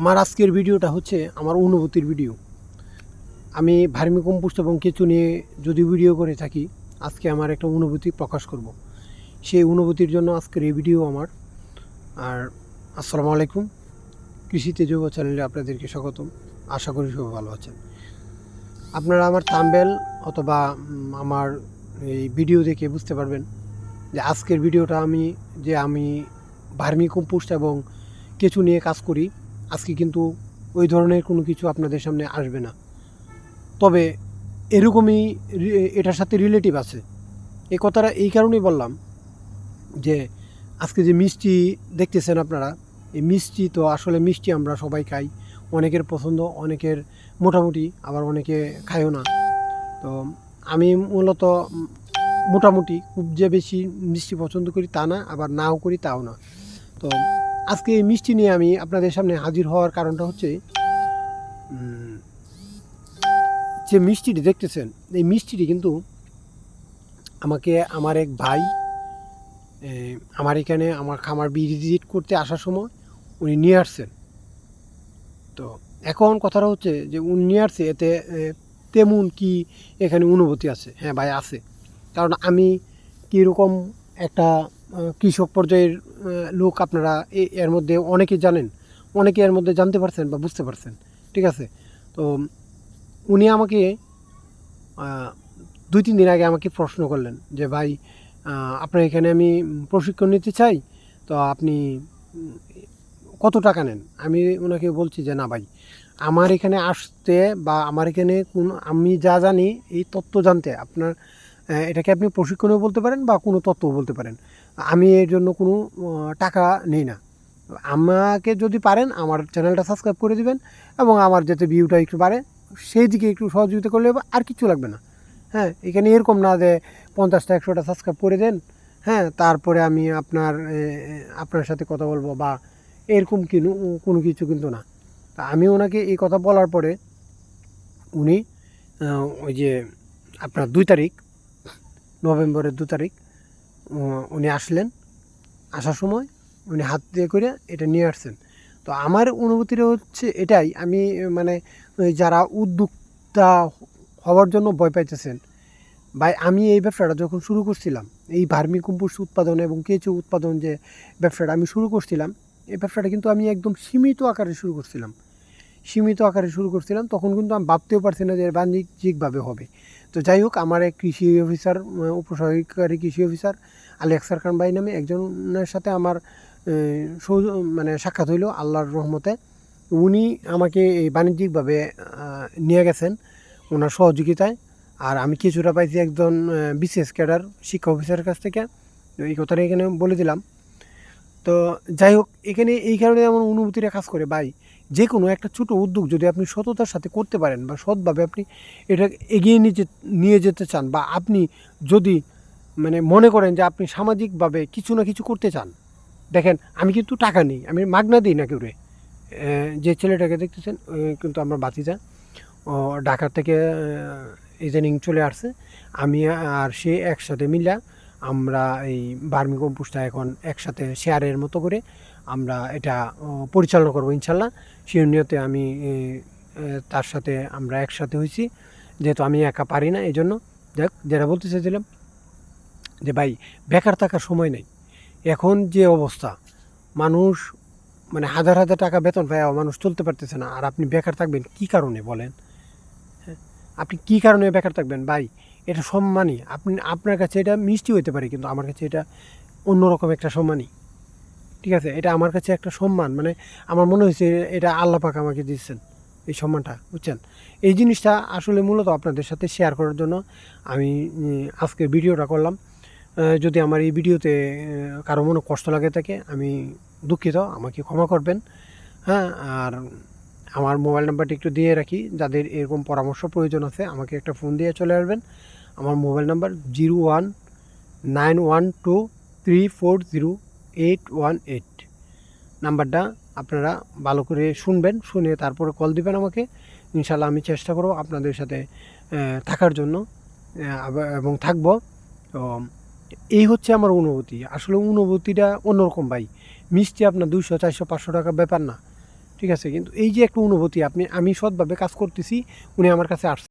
আমার আজকের ভিডিওটা হচ্ছে আমার অনুভূতির ভিডিও। আমি ভার্মি কম্পোস্ট এবং কেঁচু নিয়ে যদি ভিডিও করে থাকি, আজকে আমার একটা অনুভূতি প্রকাশ করব। সেই অনুভূতির জন্য আজকের এই ভিডিও আমার। আর আসসালামু আলাইকুম। কৃষিতে যোগ চ্যানেলে আপনাদেরকে স্বাগতম। আশা করি সবাই ভালো আছেন। আপনারা আমার তাম্বেল অথবা আমার এই ভিডিও দেখে বুঝতে পারবেন যে আজকের ভিডিওটা আমি, যে আমি ভার্মি কম্পোস্ট এবং কেঁচু নিয়ে কাজ করি আজকে কিন্তু ওই ধরনের কোনো কিছু আপনাদের সামনে আসবে না। তবে এরকমই এটার সাথে রিলেটিভ আছে। এই কথাটা এই কারণেই বললাম যে, আজকে যে মিষ্টি দেখতেছেন আপনারা, এই মিষ্টি তো আসলে মিষ্টি আমরা সবাই খাই। অনেকের পছন্দ, অনেকের মোটামুটি, আবার অনেকে খায়ও না। তো আমি মূলত মোটামুটি খুব যে বেশি মিষ্টি পছন্দ করি তা না, আবার নাও করি তাও না। তো আজকে এই মিষ্টি নিয়ে আমি আপনাদের সামনে হাজির হওয়ার কারণটা হচ্ছে যে মিষ্টিটি দেখতেছেন, এই মিষ্টিটি কিন্তু আমাকে, আমার এক ভাই আমার এখানে আমার খামার ভিজিট করতে আসার সময় উনি নিয়ে আসছেন। তো এখন কথাটা হচ্ছে যে উনি নিয়ে আসছে, এতে তেমন কি এখানে অনুভূতি আছে? হ্যাঁ ভাই, আছে। কারণ আমি কীরকম একটা কৃষক পর্যায়ের লোক আপনারা এর মধ্যে অনেকে জানেন অনেকে এর মধ্যে জানতে পারছেন বা বুঝতে পারছেন, ঠিক আছে? তো উনি আমাকে দুই, তিন দিন আগে আমাকে প্রশ্ন করলেন যে, ভাই আপনার এখানে আমি প্রশিক্ষণ নিতে চাই, তো আপনি কত টাকা নেন? আমি ওনাকে বলছি যে, না ভাই, আমার এখানে আসতে বা আমার এখানে কোন, আমি যা জানি, এই তত্ত্ব জানতে আপনার এটাকে আপনি প্রশিক্ষণও বলতে পারেন বা কোনো তত্ত্বও বলতে পারেন। আমি এর জন্য কোনো টাকা নেই না। আমাকে যদি পারেন, আমার চ্যানেলটা সাবস্ক্রাইব করে দেবেন এবং আমার যাতে ভিউটা একটু বাড়ে, সেই দিকে একটু সহযোগিতা করলে আর কিছু লাগবে না। হ্যাঁ এখানে এরকম না যে পঞ্চাশটা, একশোটা সাবস্ক্রাইব করে দেন হ্যাঁ তারপরে আমি আপনার আপনার সাথে কথা বলব বা এরকম কিনু, কোনো কিছু কিন্তু না। তা আমি ওনাকে এই কথা বলার পরে উনি ওই যে আপনার দুই তারিখ, নভেম্বরের দু তারিখ উনি আসলেন। আসার সময় উনি হাত দিয়ে করে এটা নিয়ে আসছেন। তো আমার অনুভূতিটা হচ্ছে এটাই, আমি মানে যারা উদ্যোক্তা হওয়ার জন্য ভয় পাইতেছেন, ভাই, আমি এই ব্যবসাটা যখন শুরু করছিলাম, এই ভার্মি কম্পোস্ট উৎপাদন এবং কেঁচু উৎপাদন যে ব্যবসাটা আমি শুরু করছিলাম, এই ব্যবসাটা কিন্তু আমি একদম সীমিত আকারে শুরু করছিলাম। সীমিত আকারে শুরু করছিলাম, তখন কিন্তু আমি ভাবতেও পারছি না যে বাণিজ্যিকভাবে হবে। তো যাই হোক, আমার এক কৃষি অফিসার উপসহকারী কৃষি অফিসার আলী আকসার খান ভাই নামে একজনের সাথে আমার মানে সাক্ষাৎ হইল আল্লাহর রহমতে। উনি আমাকে এই বাণিজ্যিকভাবে নিয়ে গেছেন ওনার সহযোগিতায়। আর আমি কিছুটা পাইছি একজন বিসিএস ক্যাডার, শিক্ষা অফিসারের কাছ থেকে। এই কথাটা এখানে বলে দিলাম। তো যাই হোক, এখানে এই কারণে আমার অনুভূতিটা কাজ করে, ভাই। যে কোনো একটা ছোটো উদ্যোগ যদি আপনি সততার সাথে করতে পারেন বা সৎভাবে আপনি এটা এগিয়ে নিয়ে নিয়ে যেতে চান বা আপনি যদি মানে মনে করেন যে আপনি সামাজিকভাবে কিছু না কিছু করতে চান, দেখেন আমি কিন্তু টাকা নেই, আমি মাগনা দিই না কেউ যে ছেলেটাকে দেখতেছেন কিন্তু আমরা বাতিজা ও ঢাকা থেকে ইদানিং চলে আসছে। আমি আর সে একসাথে মিলা আমরা এই বার্মি কম্পোস্টটা এখন একসাথে শেয়ারের মতো করে আমরা এটা পরিচালনা করব ইনশাল্লাহ। সেই নিয়তে আমি তার সাথে আমরা একসাথে হয়েছি। যেহেতু আমি একা পারি না এই জন্য দেখ, যেটা বলতে চাইছিলাম যে ভাই, বেকার থাকার সময় নেই। এখন যে অবস্থা, মানুষ মানে হাজার হাজার টাকা বেতন পায় মানুষ চলতে পারতেছে না। আর আপনি বেকার থাকবেন, কি কারণে বলেন? হ্যাঁ আপনি কি কারণে বেকার থাকবেন? ভাই এটা সম্মানই। আপনি, আপনার কাছে এটা মিষ্টি হতে পারে, কিন্তু আমার কাছে এটা অন্যরকম একটা সম্মানই। ঠিক আছে? এটা আমার কাছে একটা সম্মান। মানে আমার মনে হয়েছে এটা আল্লাহ পাক আমাকে দিচ্ছেন এই সম্মানটা, বুঝছেন? এই জিনিসটা আসলে মূলত আপনাদের সাথে শেয়ার করার জন্য আমি আজকে ভিডিওটা করলাম। যদি আমার এই ভিডিওতে কারও মনে কষ্ট লাগে থাকে, আমি দুঃখিত, আমাকে ক্ষমা করবেন। হ্যাঁ আর আমার মোবাইল নাম্বারটি একটু দিয়ে রাখি, যাদের এরকম পরামর্শ প্রয়োজন আছে, আমাকে একটা ফোন দিয়ে চলে আসবেন। আমার mobile number zero one nine one two three four zero eight one eight. নাম্বারটা আপনারা ভালো করে শুনবেন, শুনে তারপরে কল দিবেন আমাকে। ইনশাল্লাহ আমি চেষ্টা করব আপনাদের সাথে থাকার জন্য এবং থাকব। তো, এই হচ্ছে আমার অনুভূতি। আসলে অনুভূতিটা অন্যরকম ভাই। মিষ্টি আপনার দুইশো, চারশো, পাঁচশো টাকা ব্যাপার না। ঠিক আছে? কিন্তু এই যে একটা অনুভূতি আপনি, আমি সৎভাবে কাজ করতেছি, উনি আমার কাছে আসছে।